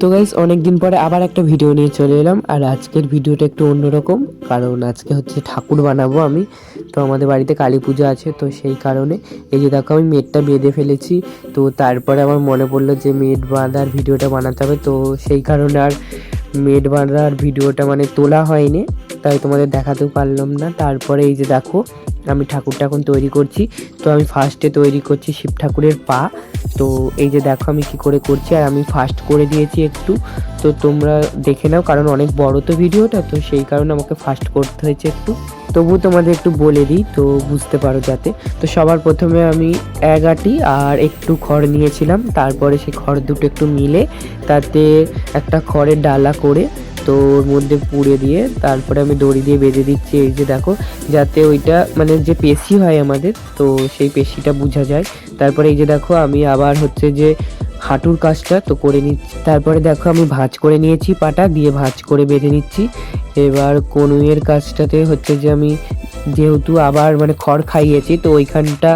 তো গাইজ অনেকদিন পরে আবার একটা ভিডিও নিয়ে চলে এলাম, আর আজকের ভিডিওটা একটু অন্যরকম, কারণ আজকে হচ্ছে ঠাকুর বানাবো আমি। তো আমাদের বাড়িতে কালী পূজা আছে, তো সেই কারণে এই যে দেখো আমি মেটটা বেঁধে ফেলেছি, তো তারপরে আমার মনে পড়ল যে মেট বাঁধার ভিডিওটা বানাতে হবে, তো সেই কারণে আর মেট বাঁধার ভিডিওটা মানে তোলা হয়নি। তাই তোমাদের দেখাতেও পারলাম না। তারপরে এই যে দেখো, আমি ঠাকুরটা এখন তৈরি করছি। তো আমি ফার্স্টে তৈরি করছি শিব ঠাকুরের পা। তো এই যে দেখো আমি কি করে করছি, আর আমি ফার্স্ট করে দিয়েছি একটু। তো তোমরা দেখে নাও, কারণ অনেক বড় তো ভিডিওটা, তো সেই কারণে আমাকে ফার্স্ট করতে হয়েছে একটু। তবু তোমাদের একটু বলে দিই, তো বুঝতে পারো যাতে। তো সবার প্রথমে আমি এক আটি আর একটু খড় নিয়েছিলাম। তারপরে সেই খড় দুটো একটু মিলে তাতে একটা খড়ের ডালা করে তো ওর মধ্যে পুড়ে দিয়ে তারপরে আমি দড়ি দিয়ে বেঁধে দিচ্ছি। এই যে দেখো, যাতে ওইটা মানে যে পেশি হয় আমাদের, তো সেই পেশিটা বোঝা যায়। তারপরে এই যে দেখো, আমি আবার হচ্ছে যে হাঁটুর কাজটা তো করে নিচ্ছি। তারপরে দেখো, আমি ভাঁজ করে নিয়েছি পাটা, দিয়ে ভাঁজ করে বেঁধে নিচ্ছি। এবার কনুইয়ের কাজটাতে হচ্ছে যে আমি যেহেতু আবার মানে খড় খাইয়েছি, তো ওইখানটা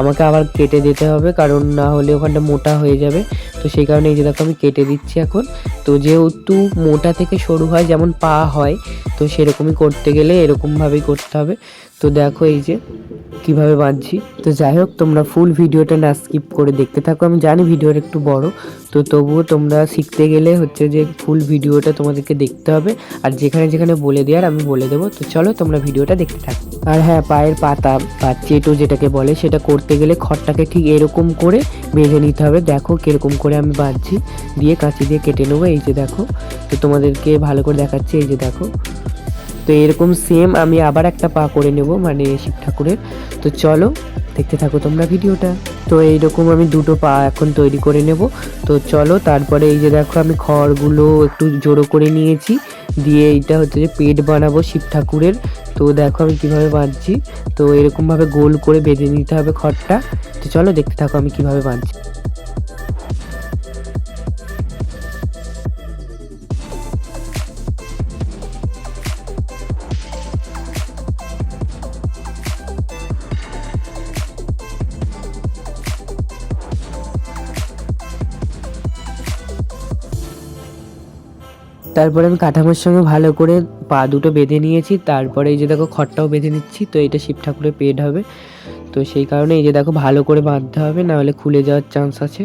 আমাকে আবার কেটে দিতে হবে, কারণ না হলে ওখানটা মোটা হয়ে যাবে। তো সেই কারণে এই যে দেখো আমি কেটে দিচ্ছি এখন। তো যেহেতু মোটা থেকে সরু হয়, যেমন পা হয়, তো সেরকমই করতে গেলে এরকমভাবেই করতে হবে। তো দেখো এই যে কীভাবে বাঁধছি। তো যাই হোক, তোমরা ফুল ভিডিওটা না স্কিপ করে দেখতে থাকো। আমি জানি ভিডিওটা একটু বড়, তো তবুও তোমরা শিখতে গেলে হচ্ছে যে ফুল ভিডিওটা তোমাদেরকে দেখতে হবে। আর যেখানে যেখানে বলে দেওয়ার, আমি বলে দেবো। তো চলো তোমরা ভিডিওটা দেখতে থাকো। আর হ্যাঁ পায়ের পাতা বা চেটো যেটাকে বলে, সেটা করতে গেলে খড়টাকে ঠিক এরকম করে বেঁধে নিতে হবে। দেখো কীরকম করে আমি বাঁধছি। দিয়ে কাঁচি দিয়ে কেটে নেব। এই যে দেখো, তো তোমাদেরকে ভালো করে দেখাচ্ছি। এই যে দেখো তো এরকম সেম আমি আবার একটা পা করে নেব মানে শিব ঠাকুরের। তো চলো, দেখতে থাকো তোমরা ভিডিওটা। তো এইরকম আমি দুটো পা এখন তৈরি করে নেব। তো চলো, তারপরে এই যে দেখো আমি খড়গুলো একটু জোড়ো করে নিয়েছি। দিয়ে এইটা হচ্ছে যে পেট বানাবো শিব ঠাকুরের। তো দেখো আমি কীভাবে বাঁধছি। তো এরকমভাবে গোল করে বেঁধে নিতে হবে খড়টা। তো চলো, দেখতে থাকো আমি কীভাবে বাঁধছি। তারপরে আমি কাঠামোর সঙ্গে ভালো করে পা দুটো বেঁধে নিয়েছি, তারপরে এই যে দেখো খড়টাও বেঁধে নিচ্ছি, তো এটা শিব ঠাকুরের পেট হবে। তো সেই কারণে এই যে দেখো ভালো করে বাঁধতে হবে, না হলে খুলে যাওয়ার চান্স আছে।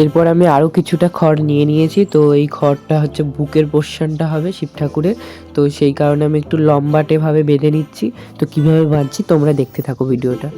এরপর আমি আরও কিছুটা খড় নিয়ে নিয়েছি, তো এই খড়টা হচ্ছে বুকের পোর্শনটা হবে শিব ঠাকুরের। তো সেই কারণে আমি একটু লম্বাটেভাবে বেঁধে নিচ্ছি। তো কীভাবে বাঁধছি তোমরা দেখতে থাকো ভিডিওটা।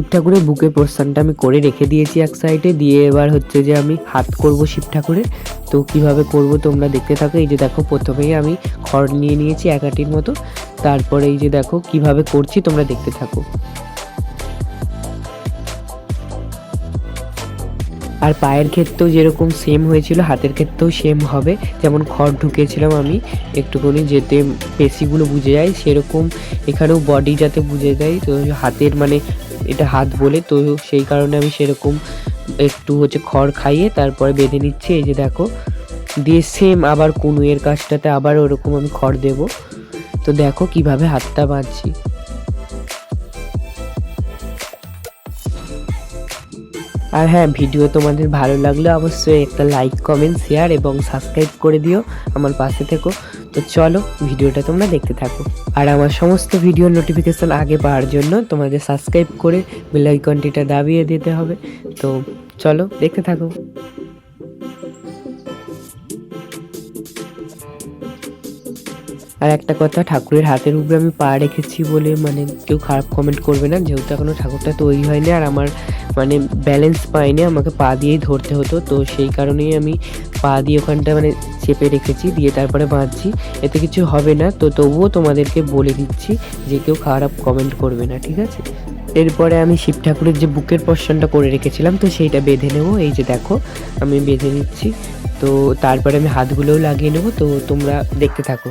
শিব ঠাকুরের বুকের পোর্শনটা আমি করে রেখে দিয়েছি এক সাইডে দিয়ে এবার হচ্ছে যে আমি হাত করব শিব ঠাকুরের তো কীভাবে করব তোমরা দেখতে থাকো। এই যে দেখো, প্রথমেই আমি খড় নিয়ে নিয়েছি এক আটির মতো। তারপরে এই যে দেখো, কীভাবে করছি তোমরা দেখতে থাকো। আর পায়ের ক্ষেত্রেও যেরকম সেম হয়েছিল, হাতের ক্ষেত্রেও সেম হবে। যেমন খড় ঢুকেছিলাম আমি, একটুখানি যেতে পেশিগুলো বুঝে যায়, সেরকম এখানেও বডি যাতে বুঝে যায়। তো হাতের মানে এটা হাত বলে, তো সেই কারণে আমি সেরকম একটু হচ্ছে খড় খাইয়ে তারপরে বেঁধে নিচ্ছি। এই যে দেখো, দিয়ে সেম আবার কুনুয়ের কাজটাতে আবার ওরকম আমি খড় দেব। তো দেখো কীভাবে হাতটা বাঁধছি। আর হ্যাঁ ভিডিও তোমাদের ভালো লাগলে অবশ্যই একটা লাইক কমেন্ট শেয়ার এবং সাবস্ক্রাইব করে দিও। আমার পাশে থেকো। তো চলো ভিডিওটা তোমরা দেখতে থাকো। আর আমার সমস্ত ভিডিও নোটিফিকেশান আগে পাওয়ার জন্য তোমাদের সাবস্ক্রাইব করে বেল আইকনটিটা দাবিয়ে দিতে হবে। তো চলো দেখতে থাকো। আর একটা কথা, ঠাকুরের হাতের উপরে আমি পা রেখেছি বলে মানে কেউ খারাপ কমেন্ট করবে না, যেহেতু এখনও ঠাকুরটা তৈরি হয়নি আর আমার মানে ব্যালেন্স পাইনি, আমাকে পা দিয়েই ধরতে হতো। তো সেই কারণেই আমি পা দিয়ে ওখানটা মানে চেপে রেখেছি, দিয়ে তারপরে বাঁধছি। এতে কিছু হবে না। তো তবুও তোমাদেরকে বলে দিচ্ছি যে কেউ খারাপ কমেন্ট করবে না, ঠিক আছে? এরপরে আমি শিব ঠাকুরের যে বুকের পোর্শনটা করে রেখেছিলাম, তো সেইটা বেঁধে নেব। এই যে দেখো, আমি বেঁধে নিচ্ছি। তো তারপরে আমি হাতগুলোও লাগিয়ে নেব। তো তোমরা দেখতে থাকো।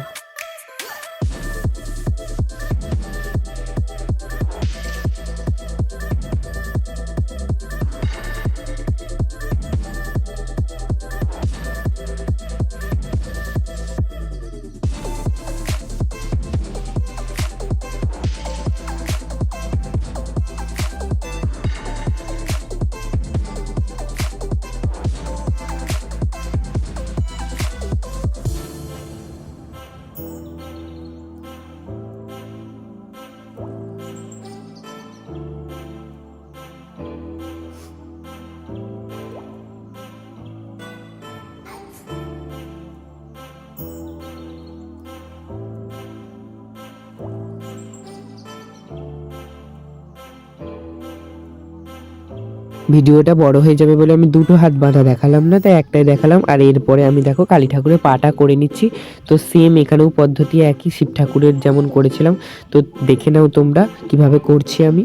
ভিডিওটা বড় হয়ে যাবে বলে আমি দুটো হাত বাঁধা দেখালাম না, তাই একটাই দেখালাম। আর এরপরে আমি দেখো কালী ঠাকুরের পাটা করে নিচ্ছি। তো সেম এখানেও পদ্ধতি একই, শিব ঠাকুরের যেমন করেছিলাম। তো দেখে নাও তোমরা কীভাবে করছি আমি।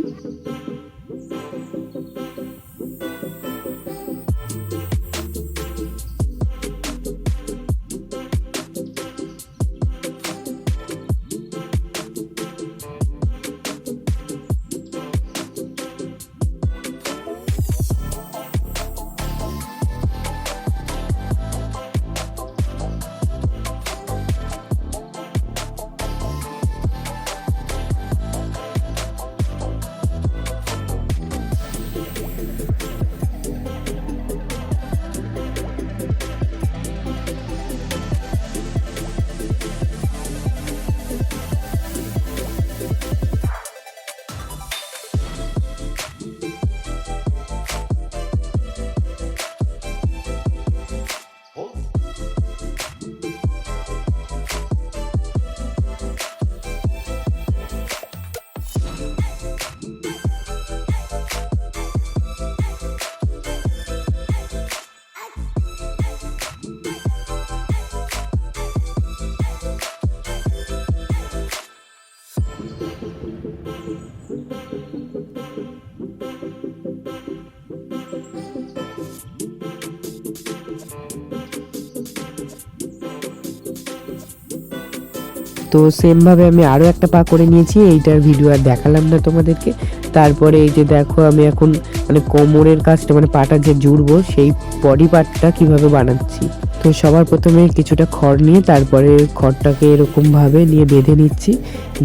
তো সেমভাবে আমি আরও একটা পা করে নিয়েছি, এইটার ভিডিও আর দেখালাম না তোমাদেরকে। তারপরে এই যে দেখো, আমি এখন মানে কোমরের কাজটা মানে পাটা যে জুড়বো, সেই বডি পার্টটা কীভাবে বানাচ্ছি। তো সবার প্রথমে কিছুটা খড় নিয়ে, তারপরে খড়টাকে এরকমভাবে নিয়ে বেঁধে নিচ্ছি।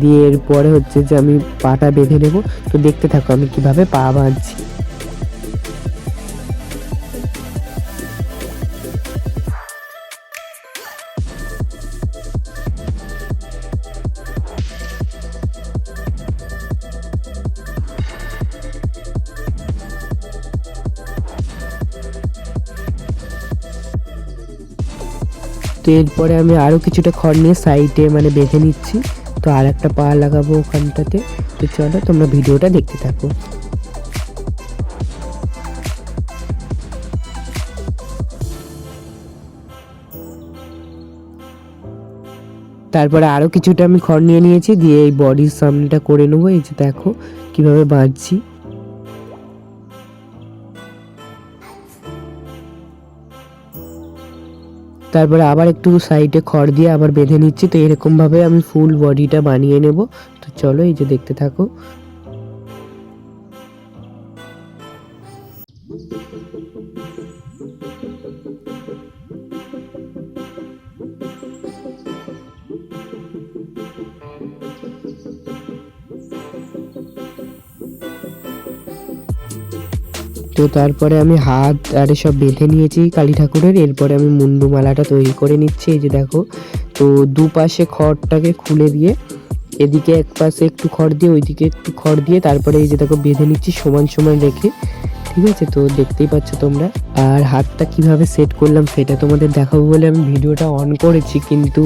দিয়ে এরপরে হচ্ছে যে আমি পাটা বেঁধে নেব। তো দেখতে থাকো আমি কীভাবে পা বাঁধছি। তো এরপরে আমি আরও কিছুটা খড় নিয়ে সাইডে মানে বেঁধে নিচ্ছি। তো আর একটা পা লাগাবো ওখানটাতে। তো চলো তোমরা ভিডিওটা দেখতে থাকো। তারপরে আরও কিছুটা আমি খড় নিয়ে নিয়েছি, দিয়ে এই বডির সামনেটা করে নেব। এই যে দেখো কীভাবে বাঁধছি। তারপরে আবার একটু সাইডে খড় দিয়ে আবার বেঁধে নিচ্ছি। তো এরকমভাবে আমি ফুল বডিটা বানিয়ে নেব। তো চলো এই যে দেখতে থাকো। তো তারপরে আমি হাত আর সব বেঁধে নিয়েছি কালী ঠাকুরের। এরপরে আমি মুন্ডু মালাটা তৈরি করে নিচ্ছি, এই যে দেখো। তো দুপাশে খড়টাকে খুলে দিয়ে, এদিকে এক পাশে একটু খড় দিয়ে, ওইদিকে একটু খড় দিয়ে, তারপরে এই যে দেখো বেঁধে নিচ্ছি সমান সমান রেখে। ঠিক আছে? তো দেখতেই পাচ্ছ তোমরা। আর হাতটা কীভাবে সেট করলাম সেটা তোমাদের দেখাবো বলে আমি ভিডিওটা অন করেছি, কিন্তু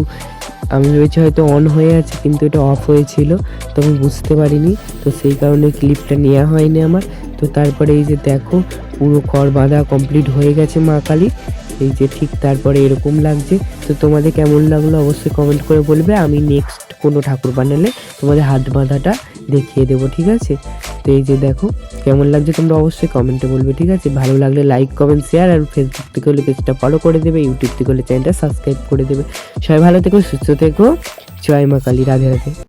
আমি ভেবেছি হয়তো অন হয়ে আছে, কিন্তু এটা অফ হয়েছিল, তো আমি বুঝতে পারিনি। তো সেই কারণে ক্লিপটা নেওয়া হয়নি আমার। তো তারপরে এই যে দেখো, পুরো কর বাঁধা কমপ্লিট হয়ে গেছে মা কালী। এই যে ঠিক তারপরে এরকম লাগছে, তো তোমাদের কেমন লাগল অবশ্যই কমেন্ট করে বলবে। আমি নেক্সট কোনো ঠাকুর বানালে তোমাদের হাত বাঁধাটা দেখিয়ে দেবো, ঠিক আছে? তো এই যে দেখো, কেমন লাগছে তোমরা অবশ্যই কমেন্টে বলবে, ঠিক আছে? ভালো লাগলে লাইক কমেন্ট শেয়ার আর ফেসবুক থেকে হলে পেজটা ফলো করে দেবে ইউটিউব থেকে হলে চ্যানেলটা সাবস্ক্রাইব করে দেবে। সবাই ভালো থেকো, সুস্থ থেকো। জয় মা কালী, রাধে রাধে।